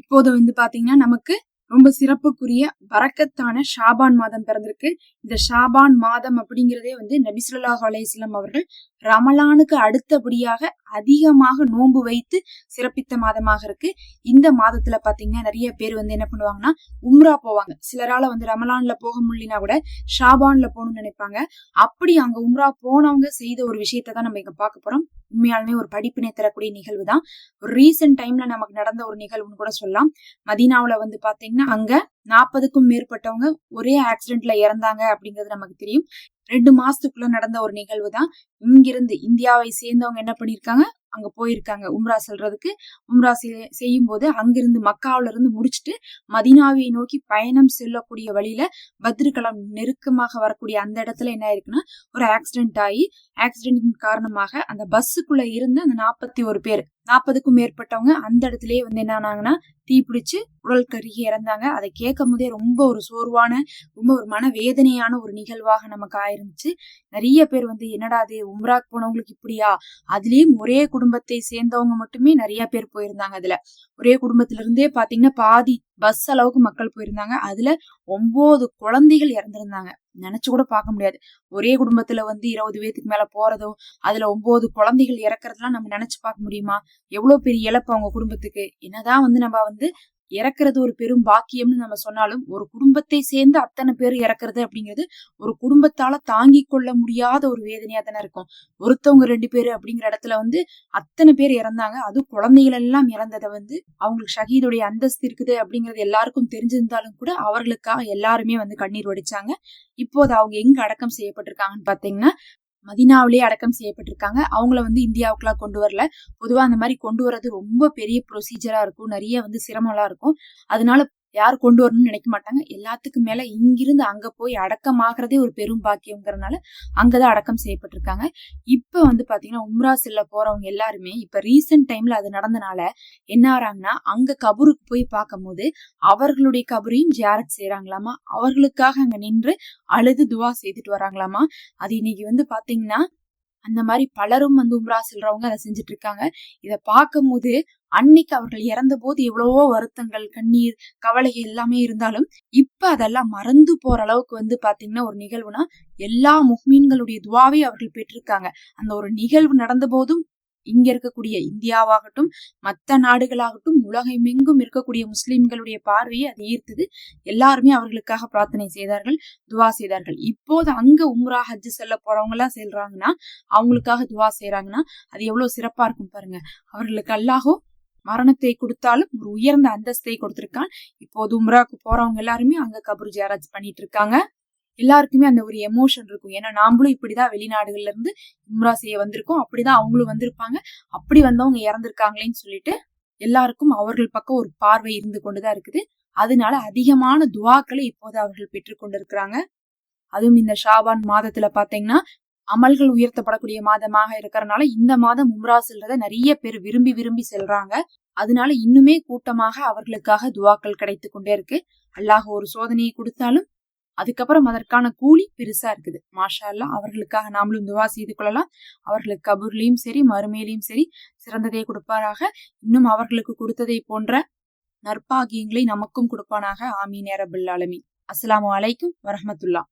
இப்போது வந்து பாத்தீங்கன்னா நமக்கு ரொம்ப சிறப்புக்குரிய வரக்கத்தான ஷாபான் மாதம் பிறந்திருக்கு. இந்த ஷாபான் மாதம் அப்படிங்கிறதே வந்து நபிசுல்லா அலையம் அவர்கள் ரமலானுக்கு அடுத்தபடியாக அதிகமாக நோன்பு வைத்து சிறப்பித்த மாதமாக இருக்கு. இந்த மாதத்துல பாத்தீங்கன்னா நிறைய பேர் வந்து என்ன பண்ணுவாங்கன்னா உம்ரா போவாங்க. சிலரால வந்து ரமலான்ல போக முடியலனா கூட ஷாபான்ல போகணும்னு நினைப்பாங்க. அப்படி அங்க உம்ரா போனவங்க செய்த ஒரு விஷயத்த தான் நம்ம இங்க பார்க்க போறோம். உண்மையாலுமே ஒரு படிப்பினை தரக்கூடிய நிகழ்வு தான். ஒரு ரீசெண்ட் டைம்ல நமக்கு நடந்த ஒரு நிகழ்வுன்னு கூட சொல்லலாம். மதீனாவுல வந்து பாத்தீங்கன்னா அங்க நாற்பதுக்கும் மேற்பட்டவங்க ஒரே ஆக்சிடென்ட்ல இறந்தாங்க அப்படிங்கிறது நமக்கு தெரியும். ரெண்டு மாசத்துக்குள்ள நடந்த ஒரு நிகழ்வு தான் இங்கிருந்து இந்தியாவை சேர்ந்தவங்க என்ன பண்ணிருக்காங்க அங்க போயிருக்காங்க. உம்ரா செல்றதுக்கு. உம்ரா செய்யும் போது அங்கிருந்து மக்காவில இருந்து முடிச்சுட்டு மதினாவை நோக்கி பயணம் செல்லக்கூடிய வழியில பத்ருகலாம் நெருக்கமாக வரக்கூடிய அந்த இடத்துல என்ன ஆயிருக்குன்னா ஒரு ஆக்சிடென்ட் ஆகி ஆக்சிடென்ட் காரணமாக அந்த பஸ்ஸுக்குள்ள இருந்து அந்த நாற்பத்தி ஒரு பேர் நாற்பதுக்கும் மேற்பட்டவங்க அந்த இடத்துலயே வந்து என்ன ஆனாங்கன்னா தீப்பிடிச்சு உடல் கருகி இறந்தாங்க. அதை கேட்கும் போதே ரொம்ப ஒரு சோர்வான ரொம்ப ஒரு மன வேதனையான ஒரு நிகழ்வாக நமக்கு ஆயிருந்துச்சு. நிறைய பேர் வந்து என்னடா அது உம்ராக் போனவங்களுக்கு இப்படியா? அதுலயும் ஒரே குடும்பத்தை சேர்ந்தவங்க மட்டுமே நிறைய பேர் போயிருந்தாங்க அதுல. ஒரே குடும்பத்துல இருந்தே பாத்தீங்கன்னா பாதி பஸ் அளவுக்கு மக்கள் போயிருந்தாங்க. அதுல ஒன்பது குழந்தைகள் இறந்திருந்தாங்க. நினைச்சு கூட பார்க்க முடியாது. ஒரே குடும்பத்துல வந்து இருபது பேத்துக்கு மேல போறதும் அதுல ஒன்பது குழந்தைகள் இறக்குறதுலாம் நம்ம நினைச்சு பார்க்க முடியுமா? எவ்வளவு பெரிய இழப்பு அவங்க குடும்பத்துக்கு. என்னதான் வந்து நம்ம வந்து இறக்குறது ஒரு பெரும் பாக்கியம்னு நம்ம சொன்னாலும் ஒரு குடும்பத்தை சேர்ந்து அத்தனை பேர் இறக்குறது அப்படிங்கிறது ஒரு குடும்பத்தால தாங்கி கொள்ள முடியாத ஒரு வேதனையா தானே இருக்கும். ஒருத்தவங்க ரெண்டு பேரு அப்படிங்கிற இடத்துல வந்து அத்தனை பேர் இறந்தாங்க. அதுவும் குழந்தைகள் எல்லாம் இறந்ததை வந்து அவங்களுக்கு ஷஹீதுடைய அந்தஸ்து இருக்குது அப்படிங்கிறது எல்லாருக்கும் தெரிஞ்சிருந்தாலும் கூட அவர்களுக்காக எல்லாருமே வந்து கண்ணீர் வடிச்சாங்க. இப்போது அவங்க எங்க அடக்கம் செய்யப்பட்டிருக்காங்கன்னு பாத்தீங்கன்னா மதினாவிலேயே அடக்கம் செய்யப்பட்டிருக்காங்க. அவங்கள வந்து இந்தியாவுக்குலாம் கொண்டு வரல. பொதுவாக அந்த மாதிரி கொண்டு வர்றது ரொம்ப பெரிய ப்ரொசீஜராக இருக்கும். நிறைய வந்து சிரமம்லாம் இருக்கும். அதனால யார் கொண்டு வரணும்னு நினைக்க மாட்டாங்க. எல்லாத்துக்கும் மேல இங்கிருந்து அங்க போய் அடக்கமாகறதே ஒரு பெரும் பாக்கியங்கிறதுனால அங்கதான் அடக்கம் செய்யப்பட்டிருக்காங்க. இப்ப வந்து பாத்தீங்கன்னா உம்ரா செல்ல போறவங்க எல்லாருமே இப்ப ரீசெண்ட் டைம்ல அது நடந்தனால என்ன ஆறாங்கன்னா அங்க கபூருக்கு போய் பார்க்கும் போது அவர்களுடைய கபரையும் ஜியாரத் செய்யறாங்களாமா அவர்களுக்காக அங்க நின்று அழுது துவா செய்துட்டு வராங்களாமா? அது இன்னைக்கு வந்து பாத்தீங்கன்னா அந்த மாதிரி பலரும் வந்து உம்ரா செல்றவங்க அதை செஞ்சுட்டு இருக்காங்க இதை பார்க்கும் போது அன்னைக்கு அவர்கள் இறந்த போது எவ்வளவோ வருத்தங்கள் கண்ணீர் கவலைகள் எல்லாமே இருந்தாலும் இப்ப அதெல்லாம் மறந்து போற அளவுக்கு வந்து பாத்தீங்கன்னா ஒரு நிகழ்வுனா எல்லா முஹ்மீன்களுடைய துவாவை அவர்கள் பெற்றிருக்காங்க. அந்த ஒரு நிகழ்வு நடந்த போதும் இங்க இருக்கக்கூடிய இந்தியாவாகட்டும் மற்ற நாடுகளாகட்டும் உலகமெங்கும் இருக்கக்கூடிய முஸ்லிம்களுடைய பார்வையை அது ஈர்த்தது. எல்லாருமே அவர்களுக்காக பிரார்த்தனை செய்தார்கள் துவா செய்தார்கள். இப்போது அங்க உம்ரா ஹஜ் செல்ல போறவங்க எல்லாம் செல்றாங்கன்னா அவங்களுக்காக துவா செய்யறாங்கன்னா அது எவ்வளவு சிறப்பா இருக்கும் பாருங்க. அவர்களுக்கு அல்லாஹோ மரணத்தை கொடுத்தாலும் ஒரு உயர்ந்த அந்தஸ்தை கொடுத்திருக்கான். இப்போது உம்ராக்கு போறவங்க எல்லாருமே அங்க கபர் ஜியாராஜ் பண்ணிட்டு இருக்காங்க. எல்லாருக்குமே அந்த ஒரு எமோஷன் இருக்கும். ஏன்னா நாமளும் இப்படிதான் வெளிநாடுகள்ல இருந்து உம்ரா செய்ய வந்திருக்கோம். அப்படிதான் அவங்களும் வந்திருப்பாங்க. அப்படி வந்தவங்க இறந்திருக்காங்களேன்னு சொல்லிட்டு எல்லாருக்கும் அவர்கள் பக்கம் ஒரு பார்வை இருந்து கொண்டுதான் இருக்குது. அதனால அதிகமான துவாக்களை இப்போது அவர்கள் பெற்றுக்கொண்டிருக்கிறாங்க அதுவும் இந்த ஷாபான் மாதத்துல பாத்தீங்கன்னா அமல்கள் உயர்த்தப்படக்கூடிய மாதமாக இருக்கிறனால இந்த மாதம் உம்ரா செல்றத நிறைய பேர் விரும்பி விரும்பி செல்றாங்க. அதனால இன்னுமே கூட்டமாக அவர்களுக்காக துவாக்கள் கிடைத்து கொண்டே இருக்கு. அல்லாஹ் ஒரு சோதனையை கொடுத்தாலும் அதுக்கப்புறம் அதற்கான கூலி பெருசா இருக்குது. மாஷா அல்லா அவர்களுக்காக நாமளும் துவா செய்து கொள்ளலாம். அவர்களுக்கு கபூர்லையும் சரி மறுமையிலையும் சரி சிறந்ததை கொடுப்பாராக. இன்னும் அவர்களுக்கு கொடுத்ததை போன்ற நற்பாகியங்களை நமக்கும் கொடுப்பானாக. ஆமீன் அரபுல் அலமி அஸ்லாம் வலைக்கும் வரமத்துல்லா